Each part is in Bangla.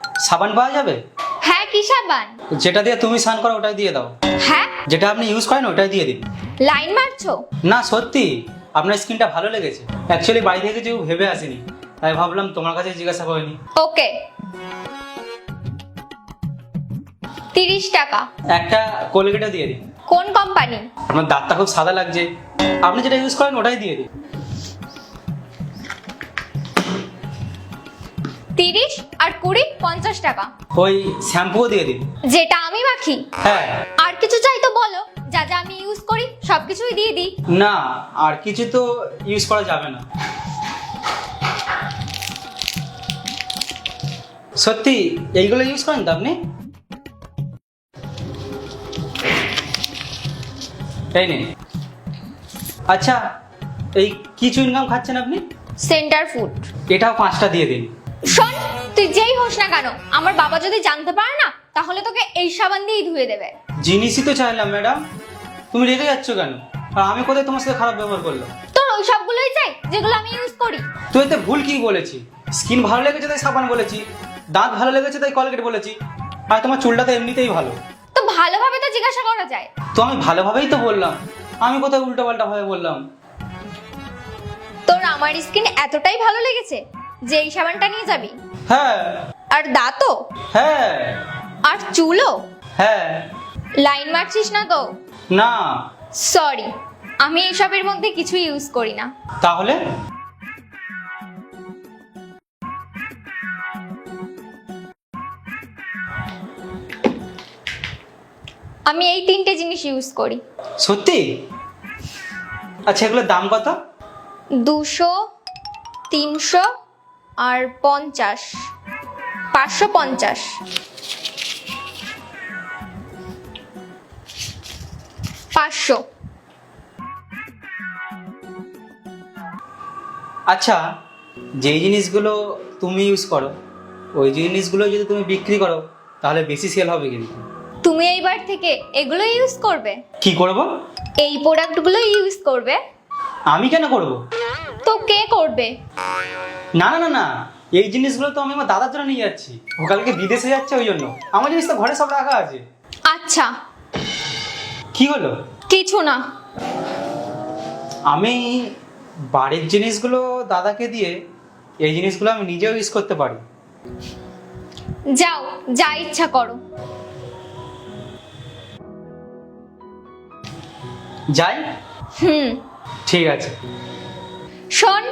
সাবান পাওয়া যাবে? হ্যাঁ কি সাবান? যেটা দিয়ে তুমি স্নান করো ওটাই দিয়ে দাও। হ্যাঁ? যেটা আপনি ইউজ করেন ওটাই দিয়ে দিন। লাইন মারছো? না সত্যি। আপনার স্কিনটা ভালো লেগেছে। অ্যাকচুয়ালি বাড়ি থেকে কেউ ভেবে আসেনি। তাই ভাবলাম তোমার কাছে জিজ্ঞাসা করিনি ওকে। তিরিশ টাকা। একটা কোলগেটও দিয়ে দিন। কোন কোম্পানি আমার দাঁতটা খুব সাদা লাগছে। আপনি যেটা ইউজ করেন ওটাই দিয়ে দিন। তিরিশ আর কুড়ি পঞ্চাশ টাকা। ওই শ্যাম্পুও দিয়ে দিন। যেটা আমি মাখি? হ্যাঁ। আর কিছু চাই তো বলো। যা যা আমি ইউজ করি সবকিছুই দিয়ে দিই। না আর কিছু তো ইউজ করা যাবে না। সত্যি এইগুলো ইউজ করেন তো আপনি? তাই নেই আচ্ছা এই কিছু ইনকাম খাচ্ছেন আপনি? সেন্টার ফুড এটাও পাঁচটা দিয়ে দিন। শোন তুই যেই হোস না কেন আমার বাবা যদি জানতে পারে না তাহলে তোকে এই সাবান দিয়েই ধুয়ে দেবে। জিনিসই তো চাইলাম ম্যাডাম। তুমি রেগে যাচ্ছ কেন? আর আমি কোথায় তোমার সাথে খারাপ ব্যবহার করলাম? তোর ওই সবগুলোই চাই যেগুলো আমি ইউজ করি। তুই এতে ভুল কি বলেছি? স্কিন ভালো লেগেছে তাই সাবান বলেছি দাঁত ভালো লেগেছে তাই কলগেট বলেছি আর তোমার চুলটা তো এমনিতেই ভালো। তো ভালোভাবে তো জিজ্ঞাসা করা যায়। তো আমি ভালোভাবেই তো বললাম আমি কোথায় উল্টো পাল্টা ভাবে বললাম? তোর আমার স্কিন এতটাই ভালো লেগেছে যে এই সাবানটা নিয়ে যাবি? হ্যাঁ। আর দাঁতও? হ্যাঁ। আর চুলও? হ্যাঁ। লাইন মারছিস না তো? না। সরি আমি এইসবের মধ্যে কিছু ইউজ করি না। তাহলে? আমি এই তিনটে জিনিস ইউজ করি। সত্যি? আচ্ছা এগুলোর দাম কত? দুশো তিনশো আর পঞ্চাশ। পাঁচশো পঞ্চাশ। পাঁচশো। আচ্ছা যেই জিনিসগুলো তুমি ইউজ করো ওই জিনিসগুলো যদি তুমি বিক্রি করো তাহলে বেশি সেল হবে কিন্তু। তুমি এইবার থেকে এগুলো ইউজ করবে? কি করব? এই প্রোডাক্টগুলো ইউজ করবে? আমি কেন করব? তো কে করবে? না না না না। এই জিনিসগুলো তো আমি আমার দাদার জন্য নিয়ে যাচ্ছি। ও কালকে বিদেশে যাচ্ছে ওই জন্য। আমার জিনিস তো ঘরে সব রাখা আছে। আচ্ছা। কি হলো? কিছু না। আমি বাড়ির জিনিসগুলো দাদাকে দিয়ে এই জিনিসগুলো আমি নিজেও ইউজ করতে পারি। যাও যা ইচ্ছা করো। যাই? হুম। ঠিক আছে। শোন।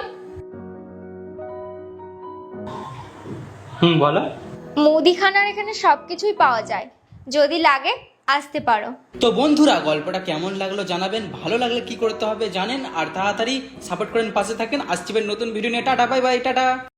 হুম বলো। মুদিখানার এখানে সবকিছুই পাওয়া যায়। যদি লাগে আসতে পারো। তো বন্ধুরা গল্পটা কেমন লাগল জানাবেন ভালো লাগলে কি করতে হবে জানেন আর তাড়াতাড়ি সাপোর্ট করেন পাশে থাকেন। আসছিবেন নতুন ভিডিও নিয়ে। Tata bye bye tata.